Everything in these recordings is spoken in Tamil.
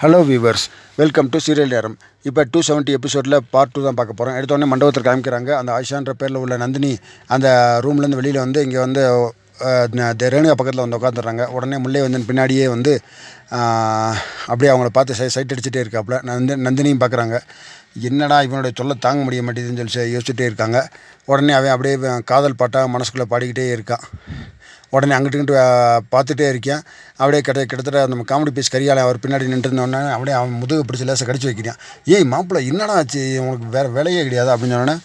Hello viewers welcome to serial நேரம் இப்போ டூ செவன்ட்டி எபிசோடில் பார்ட் டூ தான் பார்க்க போகிறோம் எடுத்தோடனே மண்டபத்தில் காமிக்கிறாங்க அந்த ஆயிஷான்ற பேரில் உள்ள நந்தினி அந்த ரூம்லேருந்து வெளியில் வந்து இங்கே வந்து த- ரேணுகா பக்கத்தில் வந்து உட்காந்துடுறாங்க உடனே முல்லை வந்து பின்னாடியே வந்து அப்படியே அவங்கள பார்த்து சை சைட் அடிச்சுட்டே இருக்காப்புல. நந்தி நந்தினியும் பார்க்குறாங்க. என்னடா இவனுடைய சொல்ல தாங்க முடிய மாட்டேதுன்னு சொல்லி யோசிச்சுட்டே இருக்காங்க. உடனே அவன் அப்படியே காதல் பாட்டாக மனசுக்குள்ளே பாடிக்கிட்டே இருக்கான். உடனே அங்கிட்டு இங்கிட்டு பார்த்துட்டே இருக்கேன். அப்படியே கிட்ட கிட்டத்தட்ட அந்த காமெடி பீஸ் கரியால அவர் பின்னாடி நின்றுருந்தோடனே அப்படியே அவன் முதுகு பிடிச்சி லேசாக கடிச்சு வைக்கிறான். ஏய் மாப்பிள்ளை என்னடா ஆச்சு? உனக்கு வேறு வேலையே கிடையாது? அப்படின்னு சொன்னோன்னே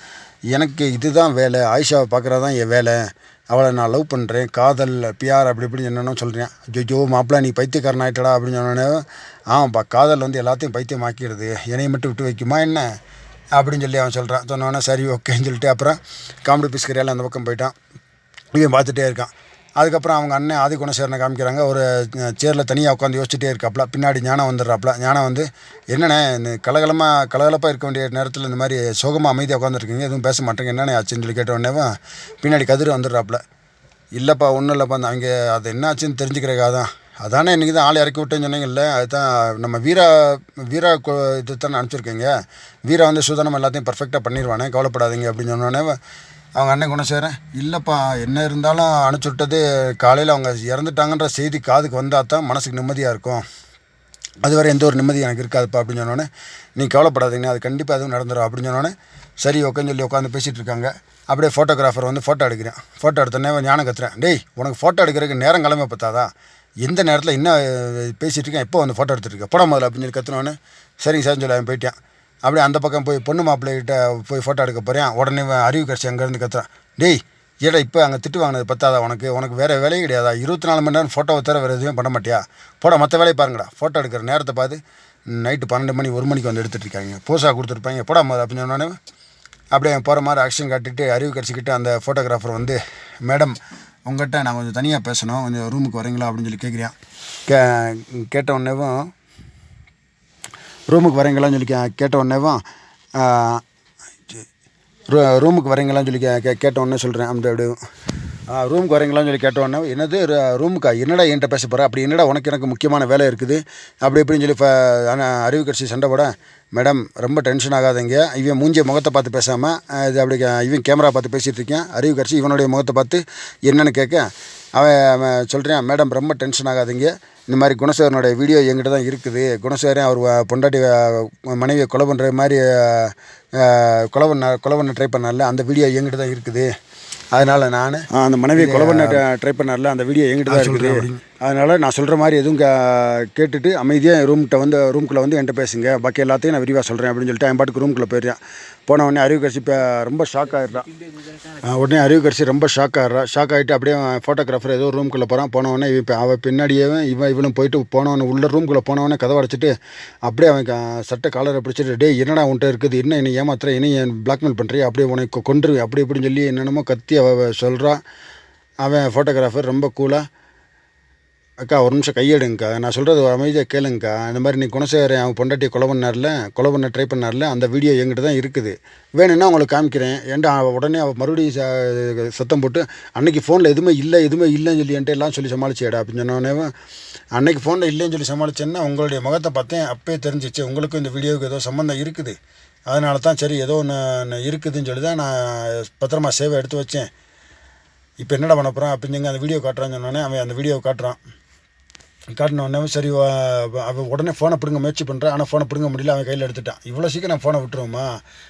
எனக்கு இதுதான் வேலை. ஆயிஷாவை பார்க்குறது தான் என் வேலை. அவளை நான் லவ் பண்ணுறேன் காதல் பியார் அப்படி இப்படி என்னென்னு சொல்கிறேன் ஜோ மாப்பிள்ள நீ பைத்தியக்காரன் ஆகிட்டடா அப்படின்னு சொன்னோடனே ஆமாப்பா காதல் வந்து எல்லாத்தையும் பைத்தியம் ஆக்கிடுது என்னையை மட்டும் விட்டு வைக்குமா என்ன? அப்படின்னு சொல்லி அவன் சொல்கிறான் சொன்னோன்னே சரி ஓகேன்னு சொல்லிட்டு அப்புறம் காமெடி பீஸ் கரியால அந்த பக்கம் போயிட்டான். இவன் பார்த்துட்டே இருக்கான். அதுக்கப்புறம் அவங்க அண்ணன் ஆதி குணசேரனை காமிக்கிறாங்க. ஒரு சேரில் தனியாக உட்காந்து யோசிச்சுட்டே இருக்காப்புல பின்னாடி ஞானம் வந்துடுறாப்புல ஞானம் வந்து என்னண்ணே இந்த கலகலமாக கலகலப்பாக இருக்க வேண்டிய நேரத்தில் இந்த மாதிரி சோகமாக அமைதியாக உட்காந்துருக்கீங்க எதுவும் பேச மாட்டேங்க. என்னண்ணே ஆச்சுன்னு சொல்லி கேட்ட உடனேவும் பின்னாடி கதிர் வந்துடுறாப்புல இல்லைப்பா ஒன்றும் இல்லைப்பா. அந்த அவங்க அது என்ன ஆச்சுன்னு தெரிஞ்சுக்கிறக்காக தான் அதானே இன்றைக்கி தான் ஆள் இறக்கி விட்டேன்னு சொன்னீங்கல்ல. அதுதான் நம்ம வீரா வீரா கு- இது தானே அனுப்பிச்சிருக்கீங்க வீரா வந்து சுதனம் எல்லாத்தையும் பர்ஃபெக்டாக பண்ணிடுவானே கவலைப்படாதீங்க. அப்படின்னு சொன்னோடனே அவங்க அண்ணன் குணசேரன் இல்லைப்பா என்ன இருந்தாலும் அனுப்பிச்சி விட்டது காலையில் அவங்க இறந்துட்டாங்கன்ற செய்தி காதுக்கு வந்தால் தான் மனசுக்கு நிம்மதியாக இருக்கும். அதுவரை எந்த ஒரு நிம்மதி எனக்கு இருக்காதுப்பா அப்படின்னு சொன்னோன்னே நீ கவலைப்படாதீங்க அது கண்டிப்பாக எதுவும் நடந்துடும் அப்படின்னு சொன்னோன்னே சரி ஓகேன்னு சொல்லி உட்காந்து பேசிகிட்டு இருக்காங்க. அப்படியே ஃபோட்டோகிராஃபர் வந்து ஃபோட்டோ எடுக்கிறேன். ஃபோட்டோ எடுத்தோடனே ஞானம் கத்துறேன். டேய் உனக்கு ஃபோட்டோ எடுக்கிறதுக்கு நேரம் கிளம்ப பார்த்தாதா? எந்த நேரத்தில் என்ன அஹ், பேசிகிட்டு இருக்கேன் எப்போ வந்து ஃபோட்டோ எடுத்துருக்கேன் இருக்க? முதல்ல அப்படின்னு சொல்லி கத்துனோடனே சரிங்க சார்னு சொல்லி அவன் போயிட்டேன். அப்படியே அந்த பக்கம் போய் பொண்ணு மாப்பிள்ளைகிட்ட போய் ஃபோட்டோ எடுக்க போகிறேன் உடனே அறிவு கட்சி அங்கேருந்து கத்துறான். டேய் ஏடா இப்போ அங்கே திட்டு வாங்கினது பத்தாதா உனக்கு? உனக்கு வேறு வேலையே கிடையாதா? இருபத்தி நாலு மணி நேரம் ஃபோட்டோவை தவிர வேறு எதுவும் பண்ண மாட்டியா? போட மற்ற வேலையை பாருங்கடா. ஃபோட்டோ எடுக்கிற நேரத்தை பார்த்து நைட்டு பன்னெண்டு மணி ஒரு மணிக்கு வந்து எடுத்துகிட்டு இருக்காங்க. போஸாக கொடுத்துருப்பாங்க. போடா போது அப்படின்னு சொன்னோன்னே அப்படியே போகிற மாதிரி ஆக்ஷன் காட்டிட்டு அறிவு கடிச்சிக்கிட்டு அந்த ஃபோட்டோகிராஃபர் வந்து மேடம் உங்கள்கிட்ட நான் கொஞ்சம் தனியாக பேசணும். கொஞ்சம் ரூமுக்கு வரீங்களா? அப்படின்னு சொல்லி கேட்குறேன் கே கேட்ட உடனேவும் ரூமுக்கு வரீங்களான்னு சொல்லி கே கேட்ட உடனேவும் ரூ ரூமுக்கு வரீங்களான்னு சொல்லி கே கே- கேட்ட உடனே சொல்கிறேன் அந்த அப்படி ரூமுக்கு வரீங்களான்னு சொல்லி கேட்ட உடனே என்னது ரூமுக்கா? என்னடா என்கிட்ட பேச போகிற அப்படி என்னடா உனக்கு எனக்கு முக்கியமான வேலை இருக்குது? அப்படி இப்படின்னு சொல்லி அறிவு கட்சி சண்டை போட மேடம் ரொம்ப டென்ஷன் ஆகாதீங்க. இவன் மூஞ்சிய முகத்தை பார்த்து பேசாமல் இது அப்படி இவன் கேமரா பார்த்து பேசிகிட்டு இருக்கேன். அறிவு கட்சி இவனுடைய முகத்தை பார்த்து என்னென்னு கேட்க அவன் அவன் சொல்கிறேன் மேடம் ரொம்ப டென்ஷன் ஆகாதீங்க. இந்த மாதிரி குணசேகரனுடைய வீடியோ எங்கிட்ட தான் இருக்குது. குணசேகரன் அவர் பொண்டாட்டி மனைவியை கொலை பண்ணுற மாதிரி கொலை பண்ண கொலை பண்ண ட்ரை பண்ணல அந்த வீடியோ எங்கிட்ட தான் இருக்குது. அதனால் நான் அந்த மனைவியை கொலை பண்ண ட்ரை பண்ணல அந்த வீடியோ எங்கிட்ட தான் இருக்குது. அதனால் நான் சொல்கிற மாதிரி எதுவும் கே- கேட்டுட்டு அமைதியாக ரூம்கிட்ட வந்து ரூம்குள்ளே வந்து என்கிட்ட பேசுங்க. பாக்கி எல்லாத்தையும் நான் விரிவாக சொல்கிறேன் அப்படின்னு சொல்லிட்டு என் பாட்டுக்கு ரூம்குள்ளே போயிடுறேன். போன உடனே அறிவு கட்சி இப்போ ரொம்ப ஷாக் ஆகிடுறான் உடனே அறிவு கட்சி ரொம்ப ஷாக் ஆகிடுறா ஷாக் ஆகிட்டு அப்படியே ஃபோட்டோகிராஃபர் ஏதோ ரூம்குள்ளே போகிறான் போன உடனே இப்போ அவன் பின்னாடியே இவன் இவனும் போயிட்டு போனவனே உள்ள ரூம்குள்ளே போனவொடனே கதவை அடைச்சிட்டு அப்படியே அவன் சட்டை காலரை பிடிச்சிட்டு டேய் என்னடா உன்ட்ட இருக்குது? என்ன என்னை ஏமாத்துற? என்ன என் பிளாக்மெயில் பண்ணுறியா அப்படியே உனக்கு கொண்டுருவேன் அப்படி இப்படின்னு சொல்லி என்னென்னமோ கத்தி அவ சொல்கிறான் அவன் ஃபோட்டோகிராஃபர் ரொம்ப கூலாக அக்கா ஒரு நிமிஷம் கையெடுங்கக்கா. நான் சொல்கிறது ஒரு அமைதியாக கேளுங்கக்கா. இந்த மாதிரி நீ குணசேகரன் அவன் பொண்டாட்டியை கொலை பண்ணார்ல கொலை பண்ண ட்ரை பண்ணார்ல அந்த வீடியோ எங்கிட்ட தான் இருக்குது. வேணும்னா உங்களுக்கு காமிக்கிறேன். ஏன்டா உடனே அவள் மறுபடியும் ச- சத்தம் போட்டு அன்னைக்கு ஃபோனில் எதுவுமே இல்லை எதுவுமே இல்லைன்னு சொல்லி என்கிட்ட எல்லாம் சொல்லி சமாளிச்சேடா அப்படின்னு சொன்னோடனே அன்னைக்கு ஃபோனில் இல்லைன்னு சொல்லி சமாளிச்சேன்னா உங்களுடைய முகத்தை பார்த்தேன் அப்பயே தெரிஞ்சிச்சு. உங்களுக்கும் இந்த வீடியோவுக்கு ஏதோ சம்மந்தம் இருக்குது. அதனால தான் சரி ஏதோ ஒன்று இருக்குதுன்னு சொல்லி தான் நான் பத்திரமா சேவை எடுத்து வச்சேன். இப்போ என்னடா பண்ண போகிறான் அப்படின்னு அந்த வீடியோ காட்டுறான்னு சொன்னோடனே அவன் அந்த வீடியோ காட்டுறான். காட்டினோடனே சரி அவன் உடனே ஃபோனை பிடுங்க முயற்சி பண்ணுறான் ஆனால் ஃபோனை பிடுங்க முடியல அவன் கையில் எடுத்துட்டான். இவ்வளோ சீக்கிரம் நான் ஃபோனை விட்டுருவோமா?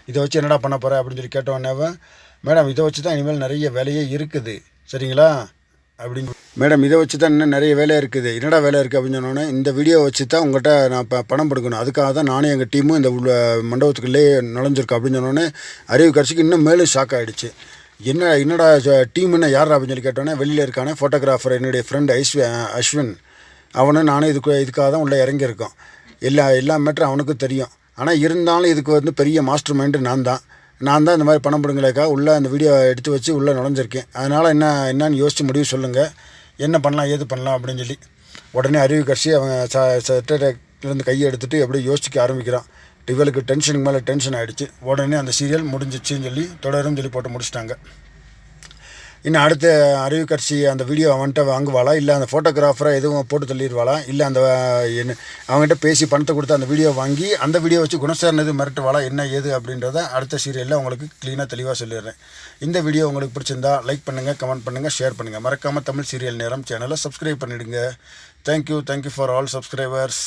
இதை வச்சு என்னடா பண்ண போகிற அப்படின்னு சொல்லி கேட்ட மேடம் இதை வச்சு தான் இனிமேல் நிறைய வேலையே இருக்குது. சரிங்களா? அப்படின்னு மேடம் இதை வச்சு தான் இன்னும் நிறைய வேலை இருக்குது. என்னடா வேலை இருக்குது அப்படின்னு சொன்னோன்னே இந்த வீடியோ வச்சு தான் உங்கள்கிட்ட நான் இப்போ பணம் கொடுக்கணும். அதுக்காக தான் நானும் எங்கள் டீமும் இந்த உள்ள மண்டபத்துக்குள்ளே நுழைஞ்சிருக்கோம். அப்படின்னு சொன்னோன்னே அறிவு கட்சிக்கு இன்னும் மேலும் ஷாக் ஆகிடுச்சு என்ன என்னடா டீம்னு யார் அப்படின்னு சொல்லி கேட்டோன்னே வெளியில் இருக்கானே ஃபோட்டோகிராஃபர் என்னுடைய ஃப்ரெண்ட் ஐஸ்வ அஸ்வின். அவனும் நானும் இதுக்கு இதுக்காக தான் உள்ளே இறங்கியிருக்கோம். எல்லா எல்லா மேட்டரும் அவனுக்கும் தெரியும். ஆனால் இருந்தாலும் இதுக்கு வந்து பெரிய மாஸ்டர் மைண்டு நான் தான். நான் தான் இந்த மாதிரி பணம் பிடுங்கலைக்கா உள்ளே அந்த வீடியோ எடுத்து வச்சு உள்ளே நுழைஞ்சிருக்கேன். அதனால் என்ன என்னன்னு யோசித்து முடிவு சொல்லுங்கள் என்ன பண்ணலாம் ஏது பண்ணலாம் அப்படின்னு சொல்லி. உடனே அறிவு கட்சி அவன் ச சட்டேருந்து கையை எடுத்துகிட்டு அப்படியே யோசிக்க ஆரம்பிக்கிறான். இவளுக்கு டென்ஷனுக்கு மேலே டென்ஷன் ஆகிடுச்சு உடனே அந்த சீரியல் முடிஞ்சிச்சுன்னு சொல்லி தொடரும் சொல்லி போட்டு முடிச்சிட்டாங்க. இன்னும் அடுத்த அறிவு கட்சி அந்த வீடியோ அவன்கிட்ட வாங்குவாளா? இல்லை அந்த ஃபோட்டோகிராஃபரை எதுவும் போட்டு தள்ளிடுவாளா? இல்லை அந்த என்ன அவங்ககிட்ட பேசி பணத்தை கொடுத்து அந்த வீடியோ வாங்கி அந்த வீடியோ வச்சு குணசாரன் எது மிரட்டுவாளா? என்ன ஏது அப்படின்றத அடுத்த சீரியலில் உங்களுக்கு க்ளீனாக தெளிவாக சொல்லிடுறேன். இந்த வீடியோ உங்களுக்கு பிடிச்சிருந்தா லைக் பண்ணுங்கள் கமெண்ட் பண்ணுங்கள் ஷேர் பண்ணுங்கள் மறக்காமல் தமிழ் சீரியல் நேரம் சேனலை சப்ஸ்கிரைப் பண்ணிவிடுங்க thank you thank you for all subscribers